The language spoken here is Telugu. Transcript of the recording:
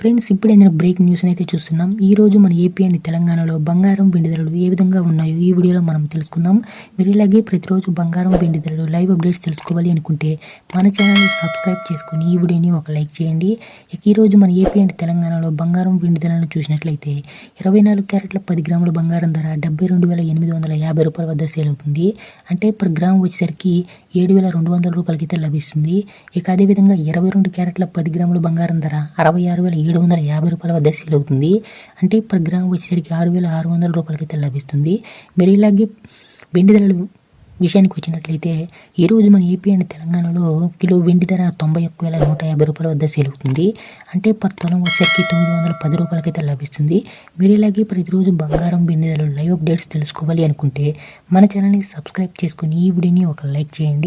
ఫ్రెండ్స్ ఇప్పుడు నేను బ్రేక్ న్యూస్ అయితే చూస్తున్నాం. ఈ రోజు మన ఏపీ అండ్ తెలంగాణలో బంగారం వెండి ధరలు ఏ విధంగా ఉన్నాయో ఈ వీడియోలో మనం తెలుసుకుందాం. మీరు ఇలాగే ప్రతిరోజు బంగారం వెండి ధరలు లైవ్ అప్డేట్స్ తెలుసుకోవాలి అనుకుంటే మన ఛానల్ని సబ్స్క్రైబ్ చేసుకుని ఈ వీడియోని ఒక లైక్ చేయండి. ఇక ఈ రోజు మన ఏపీ అండ్ తెలంగాణలో బంగారం వెండి ధరలను చూసినట్లయితే ఇరవై నాలుగు క్యారెట్ల పది గ్రాముల బంగారం ధర డెబ్బై రెండు వేల ఎనిమిది వందల యాభై రూపాయల వద్ద సేల్ అవుతుంది. అంటే పర్ గ్రామ్ వచ్చేసరికి ఏడు వేల రెండు వందల రూపాయలకైతే లభిస్తుంది. ఇక అదేవిధంగా ఇరవై రెండు క్యారెట్ల పది గ్రాముల బంగారం ధర అరవై ఆరు వేల ఏడు వందల యాభై రూపాయల వద్ద సేల్ అవుతుంది. అంటే పర్ గ్రామ్ వచ్చేసరికి ఆరు వేల ఆరు వందల రూపాయలకైతే లభిస్తుంది. మరి ఇలాగే వెండి ధరలు విషయానికి వచ్చినట్లయితే ఈరోజు మన ఏపీ అండ్ తెలంగాణలో కిలో వెండి ధర తొంభై ఒక్క వేల నూట యాభై రూపాయల వద్ద సేల్ అవుతుంది. అంటే పర్ తొలం వచ్చేసరికి తొమ్మిది వందల పది రూపాయలకైతే లభిస్తుంది. మీరు ఇలాగే ప్రతిరోజు బంగారం వెండి ధరలు లైవ్ అప్డేట్స్ తెలుసుకోవాలి అనుకుంటే మన ఛానల్ని సబ్స్క్రైబ్ చేసుకుని ఈ వీడియోని ఒక లైక్ చేయండి.